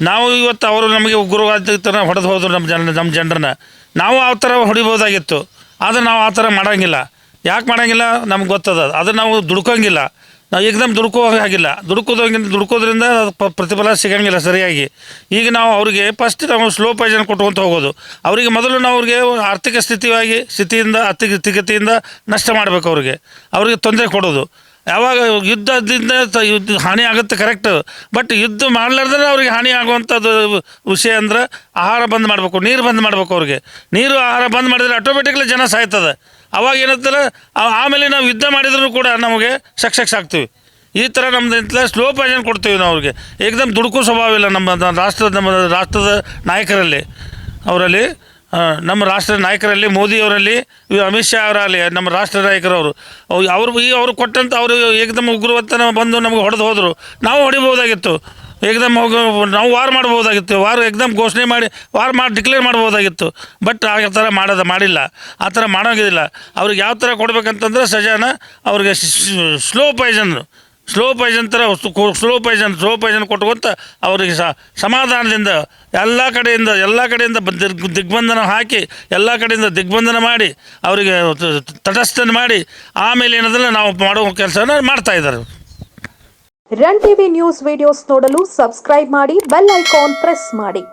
ನಾವು ಇವತ್ತು ಅವರು ನಮಗೆ ಥರ ಹೊಡೆದು ಹೋದ್ರು ನಮ್ಮ ಜನ ನಮ್ಮ ಜನರನ್ನ. ನಾವು ಆ ಥರ ಹೊಡಿಬೋದಾಗಿತ್ತು ಆದರೆ ನಾವು ಆ ಥರ ಮಾಡೋಂಗಿಲ್ಲ. ಯಾಕೆ ಮಾಡೋಂಗಿಲ್ಲ? ನಮ್ಗೆ ಗೊತ್ತದ. ಅದು ನಾವು ದುಡ್ಕೋಂಗಿಲ್ಲ. ನಾವು ಏಕದಮ್ ದುಡ್ಕೋ ಹಾಗಿಲ್ಲ. ದುಡ್ಕೋದಂಗಿಲ್ಲ ದುಡ್ಕೋದ್ರಿಂದ ಪ್ರತಿಫಲ ಸಿಗೋಂಗಿಲ್ಲ ಸರಿಯಾಗಿ. ಈಗ ನಾವು ಅವರಿಗೆ ಫಸ್ಟ್ ನಾವು ಸ್ಲೋ ಪಾಯ್ಸನ್ ಕೊಟ್ಕೊಂತ ಹೋಗೋದು. ಅವರಿಗೆ ಮೊದಲು ನಾವು ಅವ್ರಿಗೆ ಆರ್ಥಿಕ ಸ್ಥಿತಿಯಾಗಿ ಸ್ಥಿತಿಯಿಂದ ಅತಿ ಸ್ಥಿತಿಗತಿಯಿಂದ ನಷ್ಟ ಮಾಡಬೇಕು ಅವ್ರಿಗೆ. ಅವ್ರಿಗೆ ತೊಂದರೆ ಕೊಡೋದು. ಯಾವಾಗ ಯುದ್ಧದಿಂದ ಯುದ್ಧ ಹಾನಿ ಆಗುತ್ತೆ ಕರೆಕ್ಟ್ ಬಟ್ ಯುದ್ಧ ಮಾಡ್ಲಾರ್ದ್ರೆ ಅವ್ರಿಗೆ ಹಾನಿ ಆಗುವಂಥದ್ದು ವಿಷಯ ಅಂದ್ರೆ ಆಹಾರ ಬಂದ್ ಮಾಡಬೇಕು, ನೀರು ಬಂದ್ ಮಾಡಬೇಕು ಅವ್ರಿಗೆ. ನೀರು, ಆಹಾರ ಬಂದ್ ಮಾಡಿದ್ರೆ ಆಟೋಮೆಟಿಕ್ಲಿ ಜನ ಸಾಯ್ತದೆ. ಅವಾಗ ಏನಂತಾರೆ ಆಮೇಲೆ ನಾವು ಯುದ್ಧ ಮಾಡಿದ್ರು ಕೂಡ ನಮಗೆ ಸಕ್ಸಸ್ ಆಗ್ತೀವಿ. ಈ ಥರ ನಮ್ದು ಸ್ಲೋ ಪಾಯ್ಸನ್ ಕೊಡ್ತೀವಿ ನಾವು ಅವ್ರಿಗೆ. ಏಕದಮ್ ದುಡುಕು ಸ್ವಭಾವ ಇಲ್ಲ ನಮ್ಮ ರಾಷ್ಟ್ರದ ನಮ್ಮ ರಾಷ್ಟ್ರದ ನಾಯಕರಲ್ಲಿ. ಅವರಲ್ಲಿ ನಮ್ಮ ರಾಷ್ಟ್ರ ನಾಯಕರಲ್ಲಿ, ಮೋದಿಯವರಲ್ಲಿ ಅಮಿತ್ ಶಾ ಅವರಲ್ಲಿ ನಮ್ಮ ರಾಷ್ಟ್ರ ನಾಯಕರವರು. ಅವ್- ಅವರು ಈ ಅವರು ಕೊಟ್ಟಂತ ಅವರು ಏಕದಮ್ ಉಗ್ರವತ್ತನ ಬಂದು ನಮಗೆ ಹೊಡೆದು ಹೋದರು. ನಾವು ಹೊಡಿಬೋದಾಗಿತ್ತು ಏಕದಮ್ ನಾವು ವಾರ್ ಮಾಡ್ಬೋದಾಗಿತ್ತು ವಾರ್ ಏಕದಮ್ ಘೋಷಣೆ ಮಾಡಿ, ವಾರ್ ಮಾಡಿ, ಡಿಕ್ಲೇರ್ ಮಾಡ್ಬೋದಾಗಿತ್ತು ಬಟ್ ಆ ಥರ ಮಾಡೋದು, ಮಾಡಿಲ್ಲ. ಆ ಥರ ಮಾಡೋಂಗಿಲ್ಲ ಅವ್ರಿಗೆ ಯಾವ ಥರ ಕೊಡಬೇಕಂತಂದ್ರೆ, ಸಜಾನ ಅವ್ರಿಗೆ ಸ್ಲೋ ಪಾಯ್ಸನ್ ಸ್ಲೋ ಪಾಯ್ಸನ್ ಥರ ಸ್ಲೋ ಪಾಯ್ಸನ್ ಸ್ಲೋ ಪಾಯ್ಸನ್ ಕೊಟ್ಕೊಂತ ಅವರಿಗೆ ಸಮಾಧಾನದಿಂದ ಎಲ್ಲ ಕಡೆಯಿಂದ ಎಲ್ಲ ಕಡೆಯಿಂದ ದಿಗ್, ದಿಗ್ಬಂಧನ ಹಾಕಿ, ಎಲ್ಲ ಕಡೆಯಿಂದ ದಿಗ್ಬಂಧನ ಮಾಡಿ, ಅವರಿಗೆ ತಟಸ್ಥನ ಮಾಡಿ, ಆಮೇಲೆ ಏನಾದ್ರೆ ನಾವು ಮಾಡೋ ಕೆಲಸನ ಮಾಡ್ತಾ ಇದ್ದಾರೆ. ರನ್ ಟಿವಿ ನ್ಯೂಸ್ ವಿಡಿಯೋಸ್ ನೋಡಲು ಸಬ್ಸ್ಕ್ರೈಬ್ ಮಾಡಿ ಬೆಲ್ ಐಕಾನ್ ಪ್ರೆಸ್ ಮಾಡಿ.